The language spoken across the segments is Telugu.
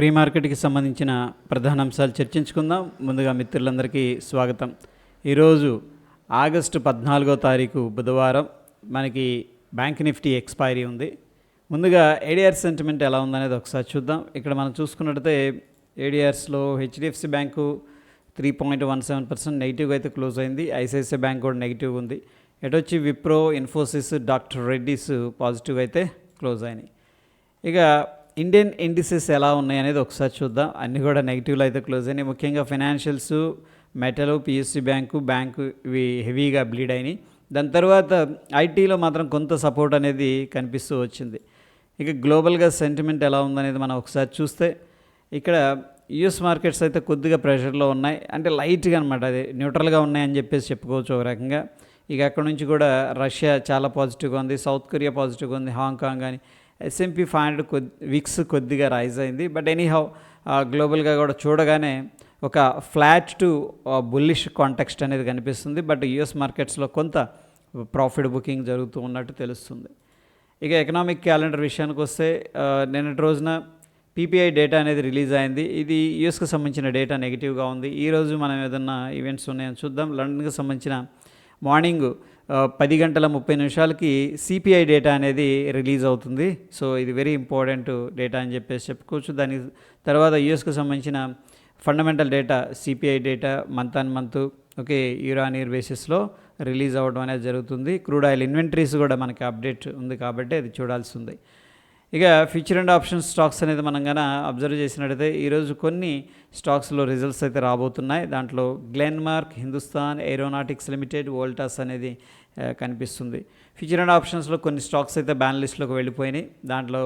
ప్రీ మార్కెట్కి సంబంధించిన ప్రధాన అంశాలు చర్చించుకుందాం. ముందుగా మిత్రులందరికీ స్వాగతం. ఈరోజు ఆగస్టు పద్నాలుగో తారీఖు బుధవారం మనకి బ్యాంక్ నిఫ్టీ ఎక్స్పైరీ ఉంది. ముందుగా ఏడిఆర్ సెంటిమెంట్ ఎలా ఉందనేది ఒకసారి చూద్దాం. ఇక్కడ మనం చూసుకున్నట్టయితే ఏడిఆర్స్లో HDFC bank three point one seven percent నెగిటివ్గా అయితే క్లోజ్ అయింది. ఐసిఐసిఐ బ్యాంక్ కూడా నెగిటివ్ ఉంది. ఎటొచ్చి విప్రో ఇన్ఫోసిస్ డాక్టర్ రెడ్డిస్ పాజిటివ్ అయితే క్లోజ్ అయినాయి. ఇక ఇండియన్ ఇండిసెస్ ఎలా ఉన్నాయి అనేది ఒకసారి చూద్దాం. అన్నీ కూడా నెగిటివ్లో అయితే క్లోజ్ అయినాయి. ముఖ్యంగా financials metal PSC bank bank ఇవి హెవీగా బ్లీడ్ అయినాయి. దాని తర్వాత ఐటీలో మాత్రం కొంత సపోర్ట్ అనేది కనిపిస్తూ వచ్చింది. ఇక గ్లోబల్గా సెంటిమెంట్ ఎలా ఉందనేది మనం ఒకసారి చూస్తే ఇక్కడ యుఎస్ మార్కెట్స్ అయితే కొద్దిగా ప్రెషర్లో ఉన్నాయి. అంటే లైట్గా అనమాట అది న్యూట్రల్గా ఉన్నాయని చెప్పేసి చెప్పుకోవచ్చు ఒక రకంగా. ఇక అక్కడ నుంచి కూడా రష్యా చాలా పాజిటివ్గా ఉంది సౌత్ కొరియా పాజిటివ్గా ఉంది హాంకాంగ్ కానీ ఎస్ఎంపీ ఫైవ్ హండ్రెడ్ కొద్ది విక్స్ కొద్దిగా రైజ్ అయింది. బట్ ఎనీహౌ గ్లోబల్గా కూడా చూడగానే ఒక ఫ్లాట్ టు బుల్లిష్ కాంటెక్స్ట్ అనేది కనిపిస్తుంది. బట్ యుఎస్ మార్కెట్స్లో కొంత ప్రాఫిట్ బుకింగ్ జరుగుతూ ఉన్నట్టు తెలుస్తుంది. ఇక ఎకనామిక్ క్యాలెండర్ విషయానికి వస్తే నిన్నటి రోజున పీపీఐ డేటా అనేది రిలీజ్ అయింది. ఇది యూఎస్కి సంబంధించిన డేటా నెగిటివ్గా ఉంది. ఈరోజు మనం ఏదన్నా ఈవెంట్స్ ఉన్నాయని చూద్దాం. లండన్కి సంబంధించిన మార్నింగ్ పది గంటల ముప్పై నిమిషాలకి సిపిఐ డేటా అనేది రిలీజ్ అవుతుంది. సో ఇది వెరీ ఇంపార్టెంట్ డేటా అని చెప్పేసి చెప్పుకోవచ్చు. దాని తర్వాత యుఎస్కు సంబంధించిన fundamental data CPI data month on month okay year on year బేసిస్లో రిలీజ్ అవ్వడం అనేది జరుగుతుంది. క్రూడ్ ఆయిల్ ఇన్వెంటరీస్ కూడా మనకి అప్డేట్ ఉంది కాబట్టి అది చూడాల్సి ఉంది. ఇక ఫ్యూచర్ అండ్ ఆప్షన్ స్టాక్స్ అనేది మనం కనుక అబ్జర్వ్ చేసినట్టయితే ఈరోజు కొన్ని స్టాక్స్లో రిజల్ట్స్ అయితే రాబోతున్నాయి. దాంట్లో Glenmark Hindustan Aeronautics Limited Voltas అనేది కనిపిస్తుంది. ఫ్యూచర్ అండ్ ఆప్షన్స్లో కొన్ని స్టాక్స్ అయితే బ్యాన్ లిస్ట్లోకి వెళ్ళిపోయినాయి. దాంట్లో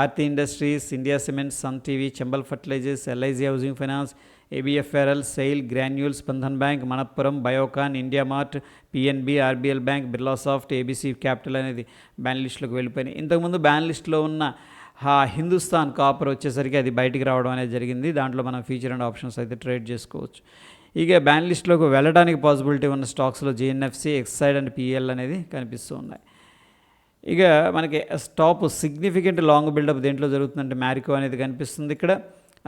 Aarti Industries India Cements Sun TV Chambal Fertilizers LIC Housing Finance ABFRL SAIL Granules Bandhan Bank Manappuram Biocon India Mart PNB RBL Bank Birla soft ABC Capital అనేది బ్యాన్ లిస్టులోకి వెళ్ళిపోయినాయి. ఇంతకుముందు బ్యాన్ లిస్టులో ఉన్న హా హిందుస్థాన్ కాపర్ వచ్చేసరికి అది బయటికి రావడం అనేది జరిగింది. దాంట్లో మనం ఫ్యూచర్ అండ్ ఆప్షన్స్ అయితే ట్రేడ్ చేసుకోవచ్చు. ఇక బ్యాన్ లిస్ట్లోకి వెళ్ళడానికి పాసిబిలిటీ ఉన్న స్టాక్స్లో జిఎన్ఎఫ్సి ఎక్సైడ్ అండ్ పిఎల్ అనేది కనిపిస్తూ ఉన్నాయి. ఇక మనకి స్టాప్ సిగ్నిఫికెంట్ లాంగ్ బిల్డప్ దేంట్లో జరుగుతుందంటే మ్యారికో అనేది కనిపిస్తుంది ఇక్కడ.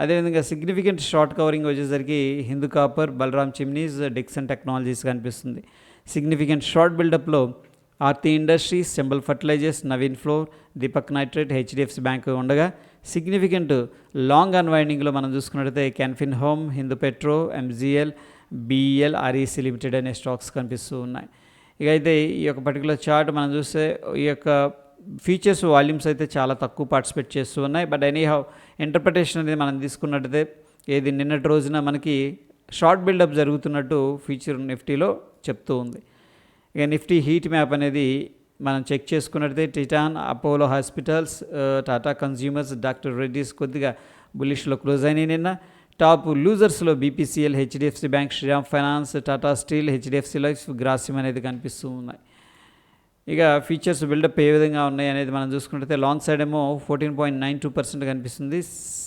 అదేవిధంగా సిగ్నిఫికెంట్ షార్ట్ కవరింగ్ వచ్చేసరికి Hindu copper Balram chimneys Dixon technologies కనిపిస్తుంది. సిగ్నిఫికెంట్ షార్ట్ బిల్డప్లో Aarti Industries Chambal Fertilizers Naveen floor Deepak nitrate HDFC Bank ఉండగా సిగ్నిఫికెంట్ లాంగ్ అన్వైండింగ్లో మనం చూసుకున్నట్టయితే Can Fin home Hindu petro MGL BEL REC Limited అనే స్టాక్స్ కనిపిస్తూ ఉన్నాయి. ఇక అయితే ఈ యొక్క పర్టికులర్ చార్ట్ మనం చూస్తే ఈ యొక్క ఫీచర్స్ వాల్యూమ్స్ అయితే చాలా తక్కువ పార్టిసిపేట్ చేస్తూ ఉన్నాయి. బట్ ఎనీ హౌ ఇంటర్ప్రిటేషన్ అనేది మనం తీసుకున్నట్టయితే ఏది నిన్నటి రోజున మనకి షార్ట్ బిల్డప్ జరుగుతున్నట్టు ఫీచర్ నిఫ్టీలో చెప్తూ ఉంది. ఇక నిఫ్టీ హీట్ మ్యాప్ అనేది మనం చెక్ చేసుకున్నట్లయితే Titan Apollo Hospitals Tata Consumers doctor Reddy's కొద్దిగా బులిష్లో క్లోజ్ అయినాయి నిన్న. Top లూజర్స్లో BPCL HDFC Bank Shriram Finance Tata Steel HDFC Life Grasim అనేది కనిపిస్తూ ఉన్నాయి. ఇక ఫీచర్స్ బిల్డప్ ఏ విధంగా ఉన్నాయి అనేది మనం చూసుకుంటే లాంగ్ సైడ్ ఏమో fourteen point nine two percent కనిపిస్తుంది.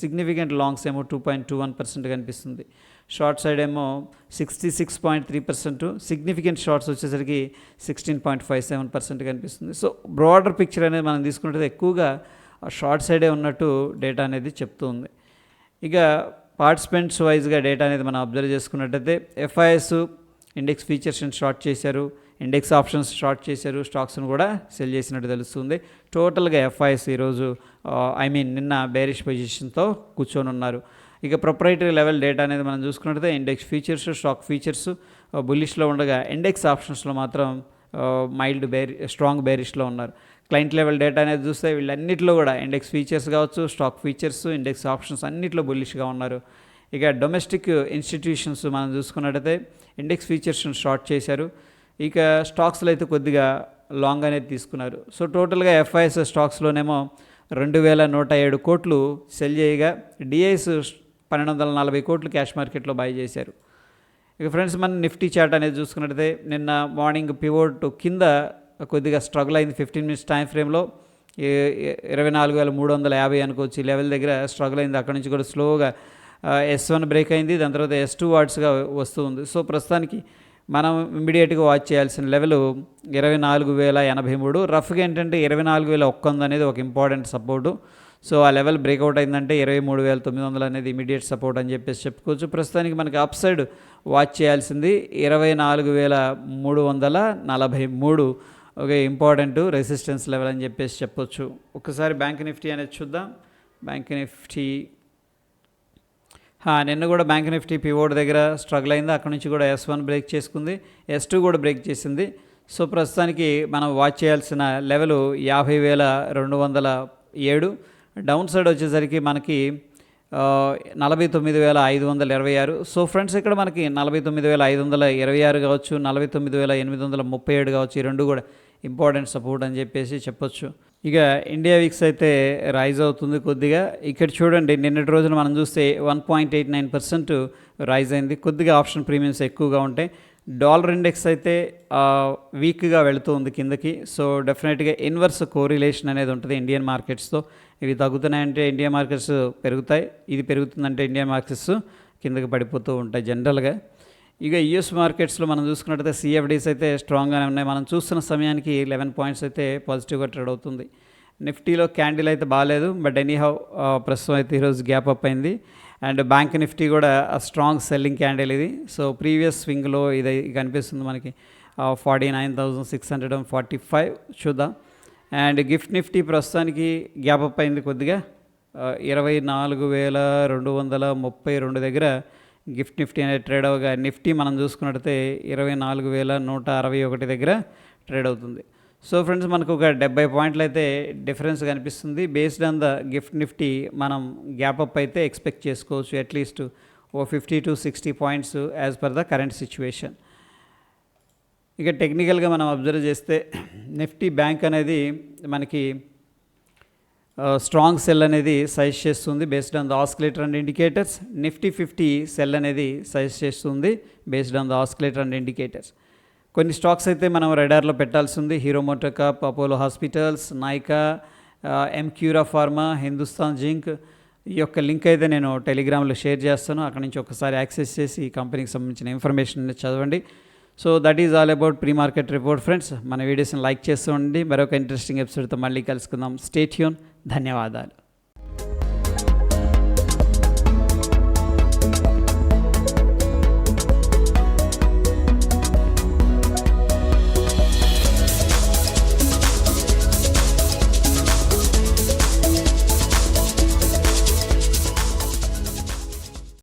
సిగ్నిఫికెంట్ లాంగ్స్ ఏమో two point two one percent కనిపిస్తుంది. షార్ట్ సైడ్ ఏమో sixty six point three percent significant shorts వచ్చేసరికి sixteen point five seven percent కనిపిస్తుంది. సో బ్రాడర్ పిక్చర్ అనేది మనం తీసుకుంటే ఎక్కువగా షార్ట్ సైడే ఉన్నట్టు డేటా అనేది చెప్తుంది ఇక పార్టిసిపెంట్స్ వైజ్గా డేటా అనేది మనం అబ్జర్వ్ చేసుకున్నట్టయితే ఎఫ్ఐఎస్ ఇండెక్స్ ఫీచర్స్ని షార్ట్ చేశారు ఇండెక్స్ ఆప్షన్స్ షార్ట్ చేశారు స్టాక్స్ను కూడా సెల్ చేసినట్టు తెలుస్తుంది. టోటల్గా ఎఫ్ఐఎస్ ఈరోజు ఐ మీన్ నిన్న బేరిష్ పొజిషన్తో కూర్చొని ఉన్నారు. ఇక ప్రొప్రైటరీ లెవెల్ డేటా అనేది మనం చూసుకున్నట్టయితే ఇండెక్స్ ఫీచర్స్ స్టాక్ ఫీచర్స్ బుల్లిష్లో ఉండగా ఇండెక్స్ ఆప్షన్స్లో మాత్రం మైల్డ్ బేరి స్ట్రాంగ్ బేరిష్లో ఉన్నారు. క్లయింట్ లెవెల్ డేటా అనేది చూస్తే వీళ్ళన్నిటిలో కూడా ఇండెక్స్ ఫీచర్స్ కావచ్చు స్టాక్ ఫీచర్స్ ఇండెక్స్ ఆప్షన్స్ అన్నిట్లో బుల్లిష్గా ఉన్నారు. ఇక డొమెస్టిక్ ఇన్స్టిట్యూషన్స్ మనం చూసుకున్నట్టయితే ఇండెక్స్ ఫీచర్స్ని షార్ట్ చేశారు. ఇక స్టాక్స్లో అయితే కొద్దిగా లాంగ్ అనేది తీసుకున్నారు. సో టోటల్గా ఎఫ్ఐఎస్ స్టాక్స్లోనేమో రెండు వేల నూట ఏడు కోట్లు సెల్ చేయగా డిఐఎస్ పన్నెండు వందల నలభై కోట్లు క్యాష్ మార్కెట్లో బై చేశారు. ఇక ఫ్రెండ్స్ మన నిఫ్టీ చార్ట్ అనేది చూసుకున్నట్టయితే నిన్న మార్నింగ్ పివోట్ కింద కొద్దిగా స్ట్రగుల్ అయింది. ఫిఫ్టీన్ మినిట్స్ టైం ఫ్రేమ్లో ఇరవై నాలుగు వేల మూడు వందల యాభై అనుకోవచ్చు లెవెల్ దగ్గర స్ట్రగుల్ అయింది. అక్కడ నుంచి కూడా స్లోగా ఎస్ వన్ బ్రేక్ అయింది. దాని తర్వాత ఎస్ టూ వార్డ్స్గా వస్తూ ఉంది. సో ప్రస్తుతానికి మనం ఇమ్మీడియట్గా వాచ్ చేయాల్సిన లెవెల్ ఇరవై నాలుగు వేల ఎనభై మూడు. రఫ్గా ఏంటంటే ఇరవై నాలుగు వేల ఒక్క అనేది ఒక ఇంపార్టెంట్ సపోర్టు. సో ఆ లెవెల్ బ్రేక్అవుట్ అయిందంటే ఇరవై మూడు వేల తొమ్మిది వందలు అనేది ఇమీడియట్ సపోర్ట్ అని చెప్పేసి చెప్పుకోవచ్చు. ప్రస్తుతానికి మనకి అప్ సైడ్ వాచ్ చేయాల్సింది ఇరవై నాలుగు వేల మూడు వందల నలభై మూడు. ఒక ఇంపార్టెంట్ రెసిస్టెన్స్ లెవెల్ అని చెప్పేసి చెప్పొచ్చు. ఒకసారి బ్యాంక్ నిఫ్టీ అనేది చూద్దాం. Bank Nifty. నిన్న కూడా బ్యాంక్ నిఫ్టీ పివోడ్ దగ్గర స్ట్రగుల్ అయింది. అక్కడ నుంచి కూడా ఎస్ వన్ బ్రేక్ చేసుకుంది. ఎస్ టూ కూడా బ్రేక్ చేసింది. సో ప్రస్తుతానికి మనం వాచ్ చేయాల్సిన లెవెల్ యాభై వేల రెండు వందల ఏడు. డౌన్ సైడ్ వచ్చేసరికి మనకి నలభై తొమ్మిది వేల ఐదు వందల ఇరవై ఆరు. సో ఫ్రెండ్స్ ఇక్కడ మనకి నలభై తొమ్మిది వేల ఐదు వందల ఇరవై ఆరు కావచ్చు నలభై తొమ్మిది వేల ఎనిమిది వందల ముప్పై ఏడు కావచ్చు ఈ రెండు కూడా ఇంపార్టెంట్ సపోర్ట్ అని చెప్పేసి చెప్పొచ్చు. ఇక ఇండియా వీక్స్ అయితే రైజ్ అవుతుంది కొద్దిగా. ఇక్కడ చూడండి నిన్నటి రోజున మనం చూస్తే one point eight nine percent rise అయింది. కొద్దిగా ఆప్షన్ ప్రీమియమ్స్ ఎక్కువగా ఉంటాయి. డాలర్ ఇండెక్స్ అయితే వీక్గా వెళుతూ ఉంది కిందకి. సో డెఫినెట్గా ఇన్వర్స్ కోరిలేషన్ అనేది ఉంటుంది ఇండియన్ మార్కెట్స్తో. ఇవి తగ్గుతున్నాయంటే ఇండియన్ మార్కెట్స్ పెరుగుతాయి. ఇది పెరుగుతుందంటే ఇండియన్ మార్కెట్స్ కిందకి పడిపోతూ ఉంటాయి జనరల్గా. ఇక యుఎస్ మార్కెట్స్లో మనం చూసుకున్నట్టయితే సిఎఫ్డీస్ అయితే స్ట్రాంగ్గానే ఉన్నాయి. మనం చూస్తున్న సమయానికి లెవెన్ పాయింట్స్ అయితే పాజిటివ్గా ట్రేడ్ అవుతుంది. నిఫ్టీలో క్యాండిల్ అయితే బాగాలేదు. బట్ ఎనీహౌ ప్రస్తుతం అయితే ఈరోజు గ్యాప్ అప్ అయింది. అండ్ బ్యాంక్ నిఫ్టీ కూడా స్ట్రాంగ్ సెల్లింగ్ క్యాండిల్ ఇది. సో ప్రీవియస్ స్వింగ్లో ఇది కనిపిస్తుంది మనకి. Forty nine thousand six hundred and forty five చూద్దాం. అండ్ గిఫ్ట్ నిఫ్టీ ప్రస్తుతానికి గ్యాప్ అప్ అయింది కొద్దిగా. ఇరవై నాలుగు వేల రెండు వందల ముప్పై రెండు దగ్గర గిఫ్ట్ నిఫ్టీ అనేది ట్రేడ్ అవగా నిఫ్టీ మనం చూసుకున్నట్టయితే ఇరవై నాలుగు వేల నూట అరవై ఒకటి దగ్గర ట్రేడ్ అవుతుంది. సో ఫ్రెండ్స్ మనకు ఒక డెబ్బై పాయింట్లు అయితే డిఫరెన్స్ కనిపిస్తుంది. Based on the gift Nifty మనం గ్యాప్ అప్ అయితే ఎక్స్పెక్ట్ చేసుకోవచ్చు. At least oh fifty to sixty points as per the current situation ఇక టెక్నికల్గా మనం అబ్జర్వ్ చేస్తే నిఫ్టీ బ్యాంక్ అనేది మనకి స్ట్రాంగ్ సెల్ అనేది సజెస్ట్ చేస్తుంది based on the oscillator and indicators. Nifty fifty sell అనేది సజెస్ట్ చేస్తుంది based on the oscillator and indicators. కొన్ని స్టాక్స్ అయితే మనం రెడార్లో పెట్టాల్సి ఉంది Hero MotoCorp Apollo Hospitals Nykaa Emcure pharma Hindustan zinc ఈ యొక్క లింక్ అయితే నేను టెలిగ్రామ్లో షేర్ చేస్తాను. అక్కడ నుంచి ఒకసారి యాక్సెస్ చేసి ఈ కంపెనీకి సంబంధించిన ఇన్ఫర్మేషన్ అనేది చదవండి. So that is all about pre market report friends. మన వీడియోస్ని లైక్ చేస్తూ ఉండండి. మరొక ఇంట్రెస్టింగ్ ఎపిసోడ్తో మళ్ళీ కలుసుకుందాం. స్టేట్యూన్ ధన్యవాదాలు.